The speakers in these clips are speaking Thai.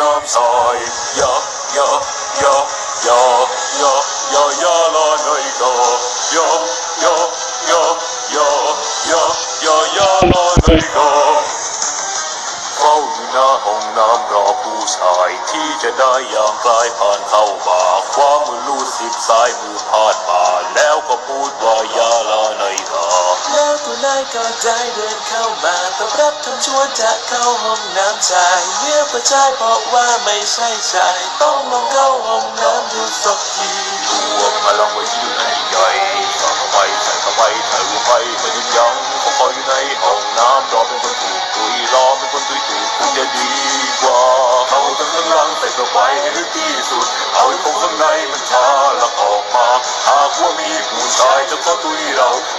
น้ำใสยะยะยะยะยะยะยะลาหน่อยก็ยะยะยะยะยะยะยะลาหน่อยก็เฝ้าอยู่หน้าห้องน้ำรอผู้ชายที่จะได้ยางกลายผ่านเข้าบ่าคว้ามือลูดสิบซ้ายมือพาดบ่าแล้วายก็ได้เดินเข้ามาตอบรับคำชวนจะเข้าห้องน้ำชายเมื่อประชายบอกว่าไม่ใช่ชาย ต้องลองเข้าห้องน้ำดูสักทีรวมพลังไว้ที่อยู่ในใหญ่ใส่เข้าไปใส่เข้าไปใส่ลงไปไม่หยุดยั้งเขาคอยอยู่ในห้องน้ำรอเป็นคนถูกตุยรอเป็นคนตุยถูกคงจะดีกว่าเอาทั้งข้างล่างใส่เข้าไปให้ถึงที่สุดเอาให้คงข้างในมันชาแล้วออกมาหากว่ามีผู้ชายจะข้าตุย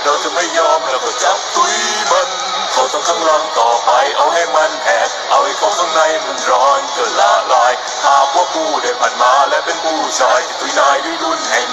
เราจะไม่ยอมเราก็จับตุยมันเขาต้องข้างล่างต่อไปเอาให้มันแหกเอาให้ของข้างในมันร้อนจนละลายหากว่าผู้ได้ผ่านมาและเป็นผู้ชายที่ตุยนายด้วยรุ่นแห่ง